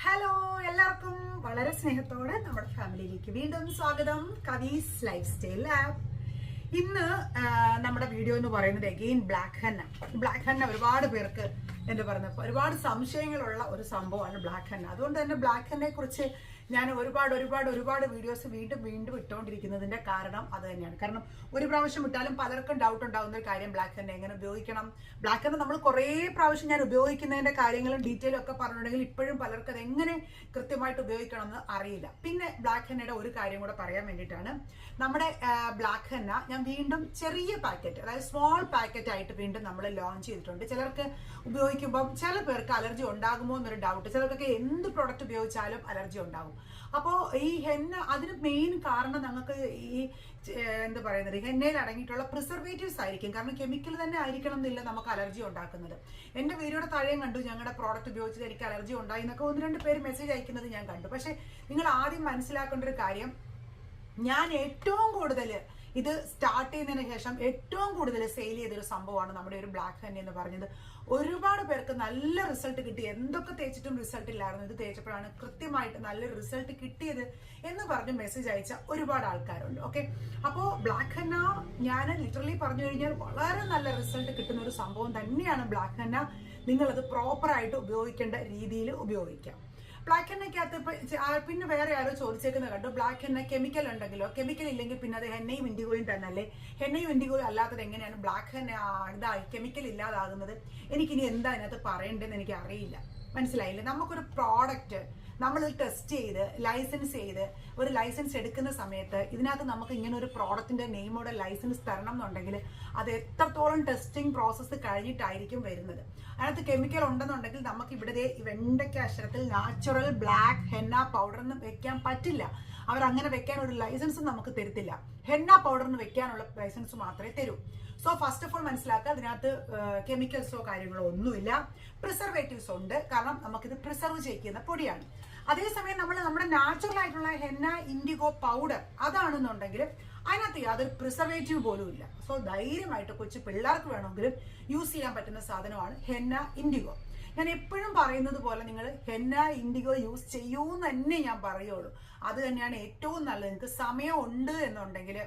Hello എല്ലാവർക്കും വളരെ സ്നേഹത്തോടെ നമ്മുടെ ഫാമിലിയിലേക്ക് വീണ്ടും സ്വാഗതം. കവീസ് ലൈഫ് സ്റ്റൈൽ ആപ്പ് ഇന്ന് നമ്മുടെ വീഡിയോ എന്ന് പറയുന്നത് again black henna black henna ഒരുപാട് പേർക്ക് എന്താ പറയുന്നത് ഒരുപാട് സംശയങ്ങളുള്ള ഒരു സംഭവമാണ് ബ്ലാക്ക് ഹെന്ന അതുകൊണ്ട് തന്നെ ബ്ലാക്ക് ഹെന്നയെ കുറിച്ച് ഞാൻ ഒരുപാട് ഒരുപാട് ഒരുപാട് വീഡിയോസ് വീണ്ടും വീണ്ടും ഇട്ടുകൊണ്ടിരിക്കുന്നതിന്റെ കാരണം അത് തന്നെയാണ്. കാരണം ഒരു പ്രാവശ്യം ഇട്ടാലും പലർക്കും ഡൗട്ട് ഉണ്ടാകുന്ന ഒരു കാര്യം ബ്ലാക്ക് ഹെന്ന എങ്ങനെ ഉപയോഗിക്കണം? ബ്ലാക്ക് ഹെന്ന നമ്മൾ കുറേ പ്രാവശ്യം ഞാൻ ഉപയോഗിക്കുന്നതിന്റെ കാര്യങ്ങളും ഡീറ്റെയിലും ഒക്കെ പറഞ്ഞിട്ടുണ്ടെങ്കിൽ ഇപ്പോഴും പലർക്കും അത് എങ്ങനെ കൃത്യമായിട്ട് ഉപയോഗിക്കണം എന്ന് അറിയില്ല. പിന്നെ ബ്ലാക്ക് ഹെന്നയുടെ ഒരു കാര്യം കൂടെ പറയാൻ വേണ്ടിയിട്ടാണ്. നമ്മുടെ ബ്ലാക്ക് ഹെന്ന ഞാൻ വീണ്ടും ചെറിയ പാക്കറ്റ് അതായത് സ്മോൾ പാക്കറ്റ് ആയിട്ട് വീണ്ടും നമ്മൾ ലോഞ്ച് ചെയ്തിട്ടുണ്ട്. ചിലർക്ക് ഉപയോഗിക്കുമ്പോൾ ചില പേർക്ക് അലർജി ഉണ്ടാകുമോ എന്നൊരു ഡൗട്ട് ചിലർക്കൊക്കെ എന്ത് പ്രോഡക്റ്റ് ഉപയോഗിച്ചാലും അലർജി ഉണ്ടാകും. അപ്പോൾ ഈ ഹെന്ന അതിന് മെയിൻ കാരണം ഞങ്ങൾക്ക് ഈ എന്ത് പറയുന്നത്? ഹെന്നയിൽ അടങ്ങിയിട്ടുള്ള പ്രിസർവേറ്റീവ്സ് ആയിരിക്കും. കാരണം കെമിക്കൽ തന്നെ ആയിരിക്കണം എന്നില്ല നമുക്ക് അലർജി ഉണ്ടാക്കുന്നത്. എന്റെ വീഡിയോയുടെ താഴെയും കണ്ടു. ഞങ്ങളുടെ പ്രോഡക്റ്റ് ഉപയോഗിച്ചത് എനിക്ക് അലർജി ഉണ്ടായി എന്നൊക്കെ ഒന്ന് രണ്ട് പേര് മെസ്സേജ് അയക്കുന്നത് ഞാൻ കണ്ടു. പക്ഷേ നിങ്ങൾ ആദ്യം മനസ്സിലാക്കേണ്ട ഒരു കാര്യം ഞാൻ ഏറ്റവും കൂടുതൽ ഇത് സ്റ്റാർട്ട് ചെയ്യുന്നതിന് ശേഷം ഏറ്റവും കൂടുതൽ സെയിൽ ചെയ്തൊരു സംഭവമാണ് നമ്മുടെ ഒരു ബ്ലാക്ക് ഹെന്ന എന്ന് പറഞ്ഞത്. ഒരുപാട് പേർക്ക് നല്ല റിസൾട്ട് കിട്ടി. എന്തൊക്കെ തേച്ചിട്ടും റിസൾട്ട് ഇല്ലായിരുന്നു. ഇത് തേച്ചപ്പോഴാണ് കൃത്യമായിട്ട് നല്ല റിസൾട്ട് കിട്ടിയത് എന്ന് പറഞ്ഞ് മെസ്സേജ് അയച്ച ഒരുപാട് ആൾക്കാരുണ്ട്. ഓക്കെ അപ്പോൾ ബ്ലാക്ക് ഹെന്ന ഞാൻ ലിറ്ററലി പറഞ്ഞു കഴിഞ്ഞാൽ വളരെ നല്ല റിസൾട്ട് കിട്ടുന്ന ഒരു സംഭവം തന്നെയാണ് ബ്ലാക്ക് ഹെന്ന നിങ്ങളത് പ്രോപ്പറായിട്ട് ഉപയോഗിക്കേണ്ട രീതിയിൽ ഉപയോഗിക്കാം. ബ്ലാക്ക് എണ്ണയ്ക്കകത്ത് ഇപ്പൊ പിന്നെ വേറെ ആരോ ചോദിച്ചേക്കുന്നത് കണ്ടു. ബ്ലാക്ക് എണ്ണ കെമിക്കൽ ഉണ്ടെങ്കിലോ? കെമിക്കൽ ഇല്ലെങ്കിൽ പിന്നെ അത് ഹെന്നയും ഇൻഡിഗോയും തന്നെ അല്ലേ? ഹെന്നയും ഇൻഡിഗോയും അല്ലാത്തത് എങ്ങനെയാണ് ബ്ലാക്ക് ഹെന്ന ഇതായി കെമിക്കൽ ഇല്ലാതാകുന്നത്? എനിക്കിനി എന്താ അതിനകത്ത് പറയണ്ടെന്ന് എനിക്ക് അറിയില്ല മനസ്സിലായില്ലേ? നമുക്കൊരു പ്രോഡക്റ്റ് നമ്മൾ ടെസ്റ്റ് ചെയ്ത് ലൈസൻസ് ചെയ്ത് ഒരു ലൈസൻസ് എടുക്കുന്ന സമയത്ത് ഇതിനകത്ത് നമുക്ക് ഇങ്ങനെ ഒരു പ്രോഡക്റ്റിന്റെ നെയിമോടെ ലൈസൻസ് തരണം എന്നുണ്ടെങ്കിൽ അത് എത്രത്തോളം ടെസ്റ്റിംഗ് പ്രോസസ്സ് കഴിഞ്ഞിട്ടായിരിക്കും വരുന്നത്. അതിനകത്ത് കെമിക്കൽ ഉണ്ടെന്നുണ്ടെങ്കിൽ നമുക്ക് ഇവിടെ വെണ്ടയ്ക്ക അക്ഷരത്തിൽ നാച്ചുറൽ ബ്ലാക്ക് ഹെന്ന പൗഡർ എന്ന് വെക്കാൻ പറ്റില്ല. അവർ അങ്ങനെ വെക്കാൻ ഒരു ലൈസൻസ് നമുക്ക് തരത്തില്ല. ഹെന്ന പൗഡറിന് വെക്കാനുള്ള ലൈസൻസ് മാത്രമേ തരൂ. സോ ഫസ്റ്റ് ഓഫ് ഓൾ മനസ്സിലാക്കുക അതിനകത്ത് കെമിക്കൽസോ കാര്യങ്ങളോ ഒന്നുമില്ല. പ്രിസർവേറ്റീവ്സ് ഉണ്ട്. കാരണം നമുക്കിത് പ്രിസർവ് ചെയ്യുന്ന പൊടിയാണ്. അതേസമയം നമ്മൾ നമ്മുടെ നാച്ചുറൽ ആയിട്ടുള്ള ഹെന്ന ഇൻഡിഗോ പൗഡർ അതാണെന്നുണ്ടെങ്കിൽ അതിനകത്ത് യാതൊരു പ്രിസർവേറ്റീവ് പോലും ഇല്ല. സോ ധൈര്യമായിട്ട് കൊച്ചു പിള്ളേർക്ക് വേണമെങ്കിലും യൂസ് ചെയ്യാൻ പറ്റുന്ന സാധനമാണ് ഹെന്ന ഇൻഡിഗോ ഞാൻ എപ്പോഴും പറയുന്നത് പോലെ നിങ്ങൾ ഹെന്ന ഇൻഡിഗോ യൂസ് ചെയ്യൂ എന്ന് തന്നെ ഞാൻ പറയുള്ളൂ. അത് തന്നെയാണ് ഏറ്റവും നല്ലത്. നിങ്ങൾക്ക് സമയം ഉണ്ട് എന്നുണ്ടെങ്കിൽ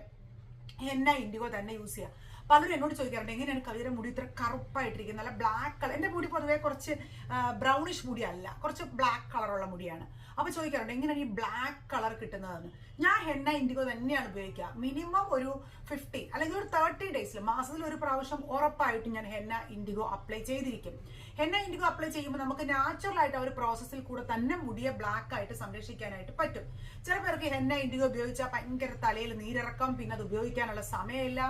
ഹെന്ന ഇൻഡിഗോ തന്നെ യൂസ് ചെയ്യുക പലരും എന്നോട് ചോദിക്കാറുണ്ട് എങ്ങനെയാണ് കവിതയുടെ മുടി ഇത്ര കറുപ്പായിട്ടിരിക്കുന്നത്? നല്ല ബ്ലാക്ക് കളർ എന്റെ മുടി പൊതുവേ കുറച്ച് ബ്രൗണിഷ് മുടിയല്ല കുറച്ച് ബ്ലാക്ക് കളറുള്ള മുടിയാണ്. അപ്പോൾ ചോദിക്കാറുണ്ട് എങ്ങനെയാണ് ഈ ബ്ലാക്ക് കളർ കിട്ടുന്നതെന്ന്? ഞാൻ ഹെന്ന ഇൻഡിഗോ തന്നെയാണ് ഉപയോഗിക്കുക. മിനിമം ഒരു ഫിഫ്റ്റി അല്ലെങ്കിൽ ഒരു തേർട്ടി ഡേയ്സിൽ മാസത്തിൽ ഒരു പ്രാവശ്യം ഉറപ്പായിട്ട് ഞാൻ ഹെന്ന ഇൻഡിഗോ അപ്ലൈ ചെയ്തിരിക്കും. ഹെന്ന ഇൻഡിഗോ അപ്ലൈ ചെയ്യുമ്പോൾ നമുക്ക് നാച്ചുറൽ ആയിട്ട് ആ ഒരു പ്രോസസ്സിൽ കൂടെ തന്നെ മുടിയെ ബ്ലാക്ക് ആയിട്ട് സംരക്ഷിക്കാനായിട്ട് പറ്റും. ചില പേർക്ക് ഹെന്ന ഇൻഡിഗോ ഉപയോഗിച്ചാൽ ഭയങ്കര തലയിൽ നീരിറക്കം പിന്നെ അത് ഉപയോഗിക്കാനുള്ള സമയമില്ല.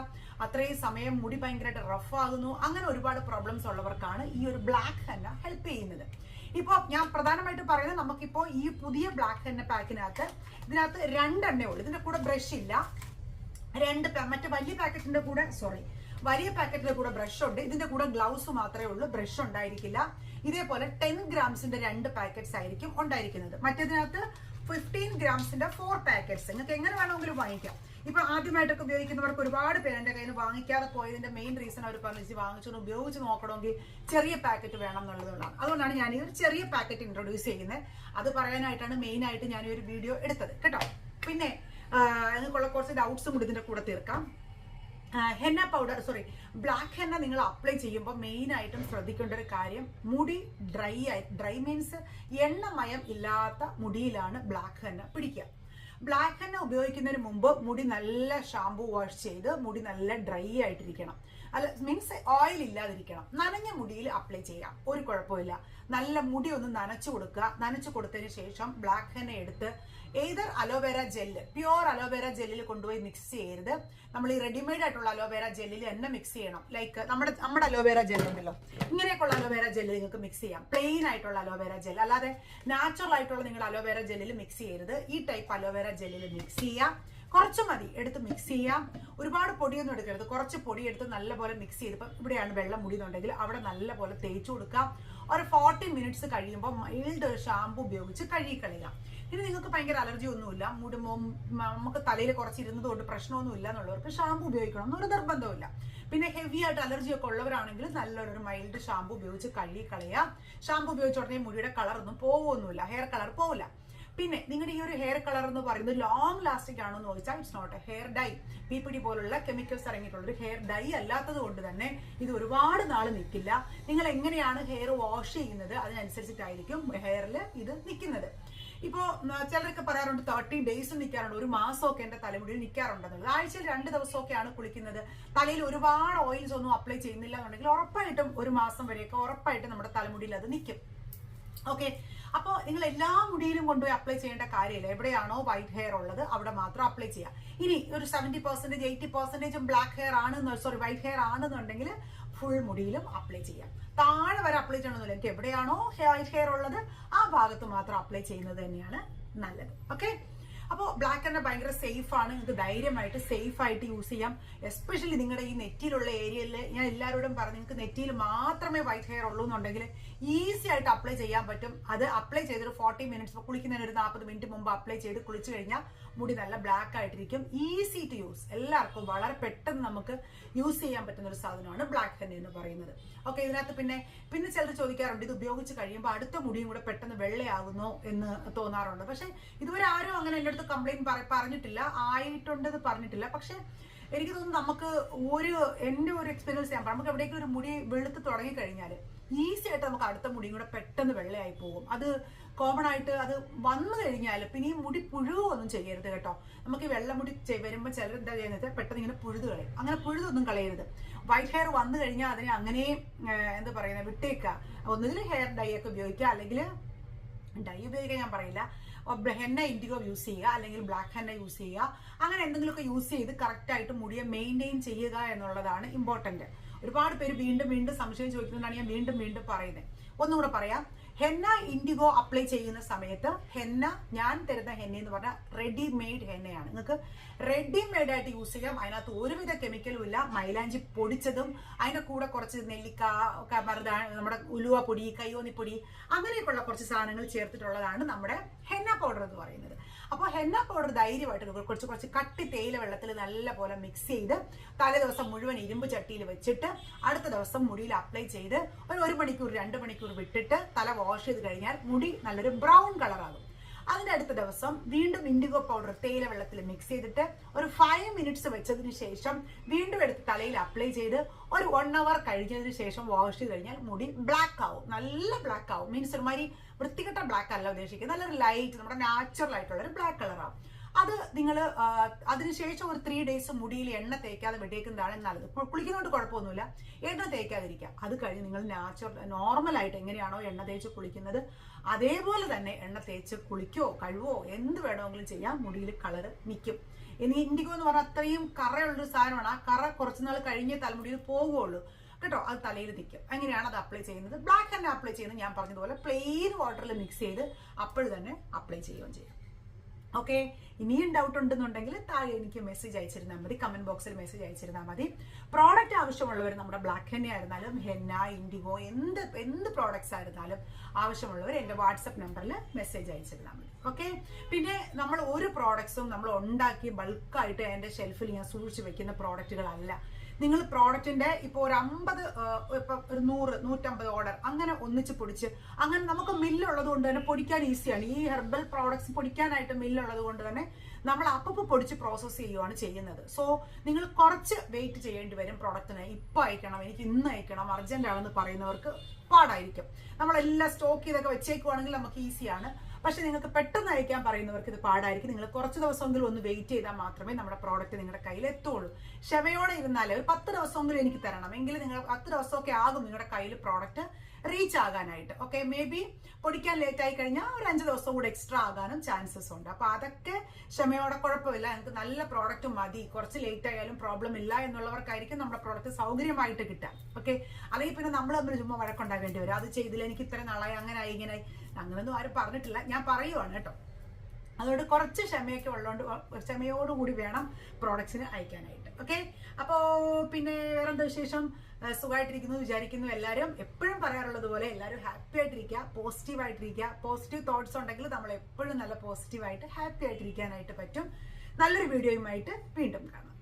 അത്രയും സമയം മുടി ഭയങ്കരമായിട്ട് റഫ് ആകുന്നു. അങ്ങനെ ഒരുപാട് പ്രോബ്ലംസ് ഉള്ളവർക്കാണ് ഈ ഒരു ബ്ലാക്ക് ഹെന്ന ഹെൽപ്പ് ചെയ്യുന്നത്. ഇപ്പോൾ ഞാൻ പ്രധാനമായിട്ട് പറയുന്നത് നമുക്കിപ്പോൾ ഈ പുതിയ ബ്ലാക്ക് ഹെന്ന പാക്കിനകത്ത് ഇതിനകത്ത് രണ്ടെണ്ണേ ഉള്ളൂ. ഇതിന്റെ കൂടെ ബ്രഷ് ഇല്ല. രണ്ട് മറ്റേ വലിയ പാക്കറ്റിന്റെ കൂടെ സോറി വലിയ പാക്കറ്റിന്റെ കൂടെ ബ്രഷ് ഉണ്ട്. ഇതിന്റെ കൂടെ ഗ്ലൗസ് മാത്രമേ ഉള്ളൂ. ബ്രഷ് ഉണ്ടായിരിക്കില്ല. ഇതേപോലെ ടെൻ ഗ്രാംസിന്റെ രണ്ട് പാക്കറ്റ്സ് ആയിരിക്കും ഉണ്ടായിരിക്കുന്നത്. മറ്റേതിനകത്ത് ഫിഫ്റ്റീൻ ഗ്രാംസിന്റെ ഫോർ പാക്കറ്റ്സ് നിങ്ങൾക്ക് എങ്ങനെ വേണമെങ്കിലും വാങ്ങിക്കാം. ഇപ്പൊ ആദ്യമായിട്ടൊക്കെ ഉപയോഗിക്കുന്നവർക്ക് ഒരുപാട് പേര് എന്റെ കയ്യിൽ വാങ്ങിക്കാതെ പോയതിന്റെ മെയിൻ റീസൺ അവർ പറഞ്ഞു വാങ്ങിച്ചു ഉപയോഗിച്ച് നോക്കണമെങ്കിൽ ചെറിയ പാക്കറ്റ് വേണം എന്നുള്ളതുകൊണ്ടാണ് അതുകൊണ്ടാണ് ഞാൻ ഈ ഒരു ചെറിയ പാക്കറ്റ് ഇൻട്രൊഡ്യൂസ് ചെയ്യുന്നത് അത് പറയാനായിട്ടാണ് മെയിൻ ആയിട്ട് ഞാൻ ഈ ഒരു വീഡിയോ എടുത്തത്. കേട്ടോ? പിന്നെ നിങ്ങൾക്കുള്ള കുറച്ച് ഡൗട്ട്സും കൂടി ഇതിന്റെ കൂടെ തീർക്കാം. Henna powder sorry black henna നിങ്ങൾ അപ്ലൈ ചെയ്യുമ്പോൾ മെയിൻ ആയിട്ടും ശ്രദ്ധിക്കേണ്ട ഒരു കാര്യം മുടി ഡ്രൈ ആയി ഡ്രൈ മീൻസ് എണ്ണമയം ഇല്ലാത്ത മുടിയിലാണ് ബ്ലാക്ക് ഹെന്ന പിടിക്കുക. ബ്ലാക്ക് ഹെന്ന ഉപയോഗിക്കുന്നതിന് മുമ്പ് മുടി നല്ല ഷാംപൂ വാഷ് ചെയ്ത് മുടി നല്ല ഡ്രൈ ആയിട്ടിരിക്കണം. അല്ല മീൻസ് ഓയിൽ ഇല്ലാതിരിക്കണം. നനഞ്ഞ മുടിയിൽ അപ്ലൈ ചെയ്യാം. ഒരു കുഴപ്പമില്ല നല്ല മുടി ഒന്ന് നനച്ചു കൊടുക്കുക. നനച്ചു കൊടുത്തതിന് ശേഷം ബ്ലാക്ക് ഹെന്ന എടുത്ത് either aloe vera gel pure aloe vera ജെല്ലിൽ കൊണ്ടുപോയി മിക്സ് ചെയ്യരുത്. നമ്മൾ ഈ റെഡിമെയ്ഡ് ആയിട്ടുള്ള അലോവേര ജെല്ലിൽ തന്നെ മിക്സ് ചെയ്യണം. ലൈക്ക് നമ്മുടെ നമ്മുടെ അലോവേര ജെല്ല് ഉണ്ടല്ലോ. ഇങ്ങനെയൊക്കെയുള്ള അലോവേര ജെല്ല് നിങ്ങൾക്ക് മിക്സ് ചെയ്യാം. പ്ലെയിൻ ആയിട്ടുള്ള അലോവേര ജെൽ അല്ലാതെ നാച്ചുറൽ ആയിട്ടുള്ള നിങ്ങൾ അലോവേര ജെല്ലിൽ മിക്സ് ചെയ്യരുത്. ഈ ടൈപ്പ് അലോവേര ജെല്ലിൽ മിക്സ് ചെയ്യുക. കുറച്ച് മതി. എടുത്ത് മിക്സ് ചെയ്യാം. ഒരുപാട് പൊടിയൊന്നും എടുക്കരുത്. കുറച്ച് പൊടി എടുത്ത് നല്ലപോലെ മിക്സ് ചെയ്ത് ഇപ്പം ഇവിടെയാണ് വെള്ളം മുടിയുന്നുണ്ടെങ്കിൽ അവിടെ നല്ലപോലെ തേച്ച് കൊടുക്കാം. ഒരു ഫോർട്ടി മിനിറ്റ്സ് കഴിയുമ്പോൾ മൈൽഡ് ഷാമ്പു ഉപയോഗിച്ച് കഴുകി കളയാം ഇനി നിങ്ങൾക്ക് ഭയങ്കര അലർജി ഒന്നുമില്ല. മുടി മൊ- മ- നമുക്ക് തലയിൽ കുറച്ച് ഇരുന്നത് കൊണ്ട് പ്രശ്നമൊന്നുമില്ല എന്നുള്ളവർക്ക് ഷാമ്പു ഉപയോഗിക്കണം എന്നൊരു നിർബന്ധമില്ല പിന്നെ ഹെവി ആയിട്ട് അലർജി ഒക്കെ ഉള്ളവരാണെങ്കിൽ നല്ലൊരു മൈൽഡ് ഷാമ്പു ഉപയോഗിച്ച് കഴുകി കളയാം ഷാമ്പു ഉപയോഗിച്ച ഉടനെ മുടിയുടെ കളറൊന്നും പോകുമൊന്നുമില്ല ഹെയർ കളർ പോവില്ല. പിന്നെ നിങ്ങളുടെ ഈ ഒരു ഹെയർ കളർ എന്ന് പറയുന്നത് ലോങ് ലാസ്റ്റിംഗ് ആണോ എന്ന് ചോദിച്ചാൽ it's not a hair dye P പിടി പോലുള്ള കെമിക്കൽസ് ഇറങ്ങിയിട്ടുള്ള ഒരു ഹെയർ ഡൈ അല്ലാത്തത് കൊണ്ട് തന്നെ ഇത് ഒരുപാട് നാൾ നിൽക്കില്ല നിങ്ങൾ എങ്ങനെയാണ് ഹെയർ വാഷ് ചെയ്യുന്നത്? അതിനനുസരിച്ചിട്ടായിരിക്കും ഹെയറിൽ ഇത് നിൽക്കുന്നത് ഇപ്പോൾ ചിലരൊക്കെ പറയാറുണ്ട് തേർട്ടി ഡേയ്സ് നിൽക്കാറുണ്ട് ഒരു മാസമൊക്കെ എന്റെ തലമുടിയിൽ നിൽക്കാറുണ്ടെന്നുള്ളത് ആഴ്ചയിൽ രണ്ട് ദിവസമൊക്കെയാണ് കുളിക്കുന്നത്. തലയിൽ ഒരുപാട് ഓയിൽസ് ഒന്നും അപ്ലൈ ചെയ്യുന്നില്ല എന്നുണ്ടെങ്കിൽ ഉറപ്പായിട്ടും ഒരു മാസം വരെയൊക്കെ ഉറപ്പായിട്ടും നമ്മുടെ തലമുടിയിൽ അത് നിൽക്കും ഓക്കെ അപ്പോൾ നിങ്ങൾ എല്ലാ മുടിയിലും കൊണ്ടുപോയി അപ്ലൈ ചെയ്യേണ്ട കാര്യമില്ല. എവിടെയാണോ വൈറ്റ് ഹെയർ ഉള്ളത് അവിടെ മാത്രം അപ്ലൈ ചെയ്യാം. ഇനി ഒരു സെവന്റി പെർസെന്റേജ് എയ്റ്റി പെർസെന്റേജും ബ്ലാക്ക് ഹെയർ ആണ് സോറി വൈറ്റ് ഹെയർ ആണെന്നുണ്ടെങ്കിൽ ഫുൾ മുടിയിലും അപ്ലൈ ചെയ്യാം. താഴെ വരെ അപ്ലൈ ചെയ്യണമെന്നില്ല എനിക്ക് എവിടെയാണോ വൈറ്റ് ഹെയർ ഉള്ളത് ആ ഭാഗത്ത് മാത്രം അപ്ലൈ ചെയ്യുന്നത് തന്നെയാണ് നല്ലത്. ഓക്കെ അപ്പോൾ ബ്ലാക്ക് എണ്ണ ഭയങ്കര സേഫ് ആണ്. നിങ്ങൾക്ക് ധൈര്യമായിട്ട് സേഫ് ആയിട്ട് യൂസ് ചെയ്യാം. എസ്പെഷ്യലി നിങ്ങളുടെ ഈ നെറ്റിയിലുള്ള ഏരിയയിൽ ഞാൻ എല്ലാവരോടും പറഞ്ഞു നിങ്ങൾക്ക് നെറ്റിയിൽ മാത്രമേ വൈറ്റ് ഹെയർ ഉള്ളൂ എന്നുണ്ടെങ്കിൽ ഈസി ആയിട്ട് അപ്ലൈ ചെയ്യാൻ പറ്റും. അത് അപ്ലൈ ചെയ്തൊരു ഫോർട്ടി മിനിറ്റ്സ് കുളിക്കുന്നതിന് ഒരു നാൽപ്പത് മിനിറ്റ് മുമ്പ് അപ്ലൈ ചെയ്ത് കുളിച്ചു കഴിഞ്ഞാൽ മുടി നല്ല ബ്ലാക്ക് ആയിട്ടിരിക്കും. ഈസി ടു യൂസ് എല്ലാവർക്കും വളരെ പെട്ടെന്ന് നമുക്ക് യൂസ് ചെയ്യാൻ പറ്റുന്ന ഒരു സാധനമാണ് ബ്ലാക്ക് ഹെന്ന എന്ന് പറയുന്നത്. ഓക്കെ ഇതിനകത്ത് പിന്നെ പിന്നെ ചിലർ ചോദിക്കാറുണ്ട് ഇത് ഉപയോഗിച്ച് കഴിയുമ്പോൾ അടുത്ത മുടിയും കൂടെ പെട്ടെന്ന് വെള്ളയാകുന്നു എന്ന് തോന്നാറുണ്ട്. പക്ഷെ ഇതുവരെ ആരും അങ്ങനെ എന്റെ അടുത്ത് കംപ്ലൈന്റ് പറഞ്ഞിട്ടില്ല. ആയിട്ടുണ്ടെന്ന് പറഞ്ഞിട്ടില്ല. പക്ഷെ എനിക്ക് തോന്നുന്നു നമുക്ക് ഒരു എന്റെ ഒരു എക്സ്പീരിയൻസ് ഞാൻ നമുക്ക് എവിടെയെങ്കിലും ഒരു മുടി വെളുത്ത് തുടങ്ങി കഴിഞ്ഞാൽ ഈസി ആയിട്ട് നമുക്ക് അടുത്ത മുടിയും കൂടെ പെട്ടെന്ന് വെള്ളയായി പോകും. അത് കോമൺ ആയിട്ട് അത് വന്നു കഴിഞ്ഞാൽ പിന്നെ ഈ മുടി പുഴുവൊന്നും ചെയ്യരുത് കേട്ടോ. നമുക്ക് ഈ വെള്ളമുടി വരുമ്പോൾ ചിലർ എന്താ ചെയ്യുന്നത് പെട്ടെന്ന് ഇങ്ങനെ പുഴുത് കളയും. അങ്ങനെ പുഴുതൊന്നും കളയരുത്. വൈറ്റ് ഹെയർ വന്നു കഴിഞ്ഞാൽ അതിനെ അങ്ങനെ എന്ത് പറയുന്നത് വിട്ടേക്കുക ഒന്നുകിൽ ഹെയർ ഡൈ ഒക്കെ ഉപയോഗിക്കുക. അല്ലെങ്കിൽ ഡൈ ഉപയോഗിക്കാൻ ഞാൻ പറയില്ല. ഹെന്ന ഇൻഡിഗോ യൂസ് ചെയ്യുക. അല്ലെങ്കിൽ ബ്ലാക്ക് ഹെന്ന യൂസ് ചെയ്യുക. അങ്ങനെ എന്തെങ്കിലുമൊക്കെ യൂസ് ചെയ്ത് കറക്റ്റായിട്ട് മുടിയെ മെയിന്റെയിൻ ചെയ്യുക എന്നുള്ളതാണ് ഇമ്പോർട്ടന്റ് ഒരുപാട് പേര് വീണ്ടും വീണ്ടും സംശയം ചോദിക്കുന്നതുകൊണ്ടാണ് ഞാൻ വീണ്ടും വീണ്ടും പറയുന്നത്. ഒന്നും കൂടെ പറയാം. ഹെന്ന ഇൻഡിഗോ അപ്ലൈ ചെയ്യുന്ന സമയത്ത് ഹെന്ന ഞാൻ തരുന്ന ഹെന്ന എന്ന് പറഞ്ഞാൽ റെഡിമെയ്ഡ് ഹെന്നയാണ്. നിങ്ങൾക്ക് റെഡിമെയ്ഡ് ആയിട്ട് യൂസ് ചെയ്യാം. അതിനകത്ത് ഒരുവിധ കെമിക്കലും ഇല്ല. മൈലാഞ്ചി പൊടിച്ചതും അതിന്റെ കൂടെ കുറച്ച് നെല്ലിക്ക മറുതാ നമ്മുടെ ഉലുവ പൊടി കയ്യോന്നി പൊടി അങ്ങനെയൊക്കെയുള്ള കുറച്ച് സാധനങ്ങൾ ചേർത്തിട്ടുള്ളതാണ് നമ്മുടെ ഹെന്ന. പൗഡർ എന്ന് പറയുന്നത്. അപ്പോൾ ഹെന്ന പൗഡർ ധൈര്യമായിട്ട് കുറച്ച് കുറച്ച് കട്ടി തേയില വെള്ളത്തിൽ നല്ല പോലെ മിക്സ് ചെയ്ത് തലേ ദിവസം മുഴുവൻ ഇരുമ്പ് ചട്ടിയിൽ വെച്ചിട്ട് അടുത്ത ദിവസം മുടിയിൽ അപ്ലൈ ചെയ്ത് ഒരു ഒരു മണിക്കൂർ രണ്ട് മണിക്കൂർ വിട്ടിട്ട് തല വാഷ് ചെയ്ത് കഴിഞ്ഞാൽ മുടി നല്ലൊരു ബ്രൗൺ കളറാകും അതിന്റെ അടുത്ത ദിവസം വീണ്ടും ഇൻഡിഗോ പൗഡർ തേയില വെള്ളത്തിൽ മിക്സ് ചെയ്തിട്ട് ഒരു ഫൈവ് മിനിറ്റ്സ് വെച്ചതിന് ശേഷം വീണ്ടും എടുത്ത് തലയിൽ അപ്ലൈ ചെയ്ത് ഒരു വൺ അവർ കഴിഞ്ഞതിന് ശേഷം വാഷ് ചെയ്ത് കഴിഞ്ഞാൽ മുടി ബ്ലാക്ക് ആവും. നല്ല ബ്ലാക്ക് ആവും. മീൻസ് ഒരുമാതിരി വൃത്തികെട്ട ബ്ലാക്ക് അല്ല ഉദ്ദേശിക്കുന്നത്. നല്ലൊരു ലൈറ്റ് നമ്മുടെ നാച്ചുറൽ ആയിട്ടുള്ള ഒരു ബ്ലാക്ക് കളറാവും അത് നിങ്ങൾ അതിനുശേഷം ഒരു ത്രീ ഡേയ്സ് മുടിയിൽ എണ്ണ തേക്കാതെ വിട്ടേക്കുന്നതാണ് നല്ലത്. കുളിക്കുന്നതുകൊണ്ട് കുഴപ്പമൊന്നുമില്ല. എണ്ണ തേക്കാതിരിക്കുക. അത് കഴിഞ്ഞ് നിങ്ങൾ നാച്ചുറൽ നോർമലായിട്ട് എങ്ങനെയാണോ എണ്ണ തേച്ച് കുളിക്കുന്നത് അതേപോലെ തന്നെ എണ്ണ തേച്ച് കുളിക്കോ കഴുവോ എന്ത് വേണമെങ്കിലും ചെയ്യാം. മുടിയിൽ കളർ നിൽക്കും ഇനി ഇൻഡിഗോ എന്ന് പറഞ്ഞാൽ അത്രയും കറയുള്ളൊരു സാധനമാണ്. ആ കറ കുറച്ചുനാൾ കഴിഞ്ഞേ തലമുടിയിൽ പോകുള്ളൂ കേട്ടോ? അത് തലയിൽ നിൽക്കും അങ്ങനെയാണ് അത് അപ്ലൈ ചെയ്യുന്നത്? ബ്ലാക്ക് തന്നെ അപ്ലൈ ചെയ്യുന്നത് ഞാൻ പറഞ്ഞതുപോലെ പ്ലെയിൻ വാട്ടറിൽ മിക്സ് ചെയ്ത് അപ്പോൾ തന്നെ അപ്ലൈ ചെയ്യുകയും ചെയ്യും. ഓക്കെ ഇനിയും ഡൗട്ട് ഉണ്ടെന്നുണ്ടെങ്കിൽ താഴെ എനിക്ക് മെസ്സേജ് അയച്ചിരുന്നാൽ മതി. കമന്റ് ബോക്സിൽ മെസ്സേജ് അയച്ചിരുന്നാൽ മതി. പ്രോഡക്റ്റ് ആവശ്യമുള്ളവർ നമ്മുടെ ബ്ലാക്ക് ഹെന്ന ആയിരുന്നാലും ഹെന്ന ഇൻഡിഗോ എന്ത് എന്ത് പ്രോഡക്ട്സ് ആയിരുന്നാലും ആവശ്യമുള്ളവർ എന്റെ വാട്സപ്പ് നമ്പറിൽ മെസ്സേജ് അയച്ചിരുന്നാൽ മതി. ഓക്കെ പിന്നെ നമ്മൾ ഒരു പ്രോഡക്ട്സും നമ്മൾ ഉണ്ടാക്കി ബൾക്കായിട്ട് എന്റെ ഷെൽഫിൽ ഞാൻ സൂക്ഷിച്ച് വെക്കുന്ന പ്രോഡക്റ്റുകളല്ല നിങ്ങൾ പ്രോഡക്റ്റിന്റെ ഇപ്പൊ ഒരു അമ്പത് ഇപ്പൊ ഒരു നൂറ് നൂറ്റമ്പത് ഓർഡർ അങ്ങനെ ഒന്നിച്ച് പൊടിച്ച് അങ്ങനെ നമുക്ക് മില്ലുള്ളത് കൊണ്ട് തന്നെ പൊടിക്കാൻ ഈസിയാണ് ഈ ഹെർബൽ പ്രോഡക്ട്സ് പൊടിക്കാനായിട്ട് മില്ലുള്ളത് കൊണ്ട് തന്നെ നമ്മൾ അപ്പം പൊടിച്ച് പ്രോസസ്സ് ചെയ്യുവാണ് ചെയ്യുന്നത്. സോ നിങ്ങൾ കുറച്ച് വെയിറ്റ് ചെയ്യേണ്ടി വരും പ്രോഡക്റ്റിന് ഇപ്പം അയക്കണം എനിക്ക് ഇന്ന് അയക്കണം അർജന്റ് ആണെന്ന് പറയുന്നവർക്ക് പാടായിരിക്കും. നമ്മളെല്ലാം സ്റ്റോക്ക് ചെയ്തൊക്കെ വെച്ചേക്കുവാണെങ്കിൽ നമുക്ക് ഈസിയാണ് പക്ഷെ നിങ്ങൾക്ക് പെട്ടെന്ന് അയക്കാൻ പറയുന്നവർക്ക് ഇത് പാടായിരിക്കും. നിങ്ങൾ കുറച്ച് ദിവസമെങ്കിലും ഒന്ന് വെയിറ്റ് ചെയ്താൽ മാത്രമേ നമ്മുടെ പ്രോഡക്റ്റ് നിങ്ങളുടെ കയ്യിൽ എത്തുള്ളൂ. ക്ഷമയോടെ ഇരുന്നാലേ ഒരു പത്ത് ദിവസമെങ്കിലും എനിക്ക് തരണം. എങ്കിൽ നിങ്ങൾ പത്ത് ദിവസമൊക്കെ ആകും നിങ്ങളുടെ കയ്യിൽ പ്രോഡക്റ്റ് റീച്ച് ആകാനായിട്ട്. ഓക്കെ മേ ബി പൊടിക്കാൻ ലേറ്റ് ആയി കഴിഞ്ഞാൽ ഒരു അഞ്ച് ദിവസം കൂടെ എക്സ്ട്രാ ആകാനും ചാൻസസ് ഉണ്ട്. അപ്പൊ അതൊക്കെ ക്ഷമയോടെ കുഴപ്പമില്ല. നിങ്ങൾക്ക് നല്ല പ്രോഡക്റ്റ് മതി. കുറച്ച് ലേറ്റ് ആയാലും പ്രോബ്ലം ഇല്ല എന്നുള്ളവർക്കായിരിക്കും നമ്മുടെ പ്രോഡക്റ്റ് സൗകര്യമായിട്ട് കിട്ടുക. ഓക്കെ അല്ലെങ്കിൽ പിന്നെ നമ്മൾ തമ്മിൽ ചുമ്മാ വഴക്കുണ്ടാകേണ്ടി വരും. അത് ചെയ്തില്ല എനിക്ക് ഇത്ര നാളായി അങ്ങനെ ആയി ഇങ്ങനെ അങ്ങനെയൊന്നും ആരും പറഞ്ഞിട്ടില്ല. ഞാൻ പറയുവാണ് കേട്ടോ. അതുകൊണ്ട് കുറച്ച് ക്ഷമയൊക്കെ ഉള്ളതുകൊണ്ട് ക്ഷമയോടുകൂടി വേണം പ്രോഡക്ട്സിന് അയക്കാനായിട്ട്. ഓക്കെ അപ്പോൾ പിന്നെ വേറെന്താ വിശേഷം? സുഖമായിട്ടിരിക്കുന്നു വിചാരിക്കുന്നു എല്ലാവരും. എപ്പോഴും പറയാറുള്ളത് പോലെ എല്ലാവരും ഹാപ്പി ആയിട്ടിരിക്കുക പോസിറ്റീവ് ആയിട്ടിരിക്കുക. പോസിറ്റീവ് തോട്ട്സ് ഉണ്ടെങ്കിൽ നമ്മൾ എപ്പോഴും നല്ല പോസിറ്റീവായിട്ട് ഹാപ്പി ആയിട്ടിരിക്കാനായിട്ട് പറ്റും. നല്ലൊരു വീഡിയോയുമായിട്ട് വീണ്ടും കാണാം.